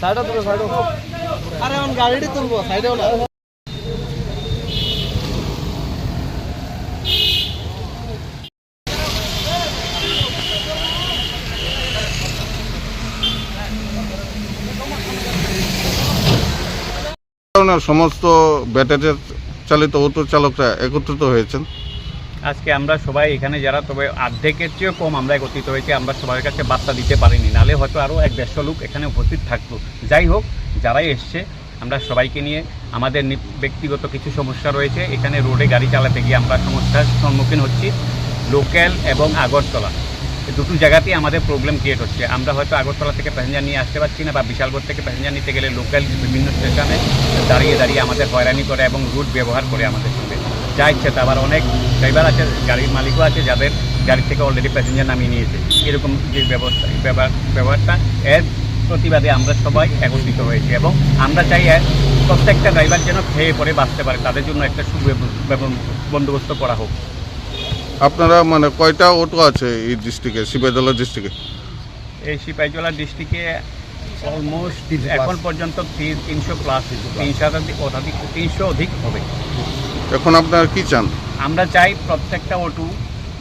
সাইডে তুলো সাইডে আরে গাড়িটি তুলবো সাইডেও না। সমস্ত ব্যাটারি চালিত অটো চালকরা একত্রিত হয়েছেন। আজকে আমরা সবাই এখানে যারা, তবে অর্ধেকের চেয়েও কম আমরা একত্রিত হয়েছি, আমরা সবার কাছে বার্তা দিতে পারিনি। নালে হয়তো আরও এক দেড়শো লোক এখানে উপস্থিত থাকতো। যাই হোক, যারাই এসছে, আমরা সবাইকে নিয়ে আমাদের ব্যক্তিগত কিছু সমস্যা রয়েছে, এখানে রোডে গাড়ি চালাতে গিয়ে আমরা সমস্যার সম্মুখীন হচ্ছি। লোকাল এবং আগরতলা দুটো জায়গাতেই আমাদের প্রবলেম ক্রিয়েট হচ্ছে। আমরা হয়তো আগরতলা থেকে প্যাসেঞ্জার নিয়ে আসতে পারছি না, বা বিশালগড় থেকে প্যাসেঞ্জার নিতে গেলে লোকাল বিভিন্ন স্টেশনে দাঁড়িয়ে দাঁড়িয়ে আমাদের হয়রানি করে এবং রুট ব্যবহার করে আমাদের সঙ্গে যা ইচ্ছে তা আবার অনেক ড্রাইভার আছে গাড়ির মালিকও আছে যাদের গাড়ি থেকে অলরেডি প্যাসেঞ্জার নামিয়ে নিয়েছে। এরকম যে ব্যবস্থা ব্যবহার ব্যবহারটা এর প্রতিবাদে আমরা সবাই একত্রিত হয়েছি এবং আমরা চাই এর প্রত্যেকটা ড্রাইভার যেন খেয়ে পরে বাঁচতে পারে তাদের জন্য একটা সুব্যব- বন্দোবস্ত করা হোক। আপনারা মানে কয়টা অটো আছে এই ডিস্ট্রিক্টে শিবাজলা ডিস্ট্রিক্টে এই সিপাহীজলা ডিস্ট্রিক্টে অলমোস্ট এখন পর্যন্ত তিন- তিনশো প্লাস তিনশো অধিক তিনশো অধিক হবে। এখন আপনারা কি চান? আমরা চাই প্রত্যেকটা অটো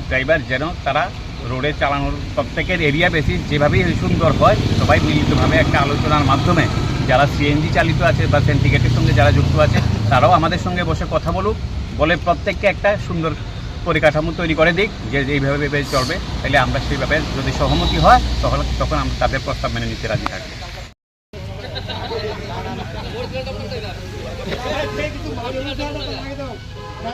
ড্রাইভার যেন তারা রোডে চালানোর, প্রত্যেকের এরিয়া বেশি যেভাবেই সুন্দর হয়, সবাই মিলিতভাবে একটা আলোচনার মাধ্যমে, যারা সিএনজি চালিত আছে বা সেন্টিগেটের সঙ্গে যারা যুক্ত আছে, তারাও আমাদের সঙ্গে বসে কথা বলুক, বলে প্রত্যেককে একটা সুন্দর পরিকাঠামো তৈরি করে দিক, যে এইভাবে ভেবে চলবে, তাহলে আমরা সেইভাবে যদি সহমতি হয়, তখন তখন আমরা তাদের প্রস্তাব মেনে নিতে রাজি থাকি Vamos a ir.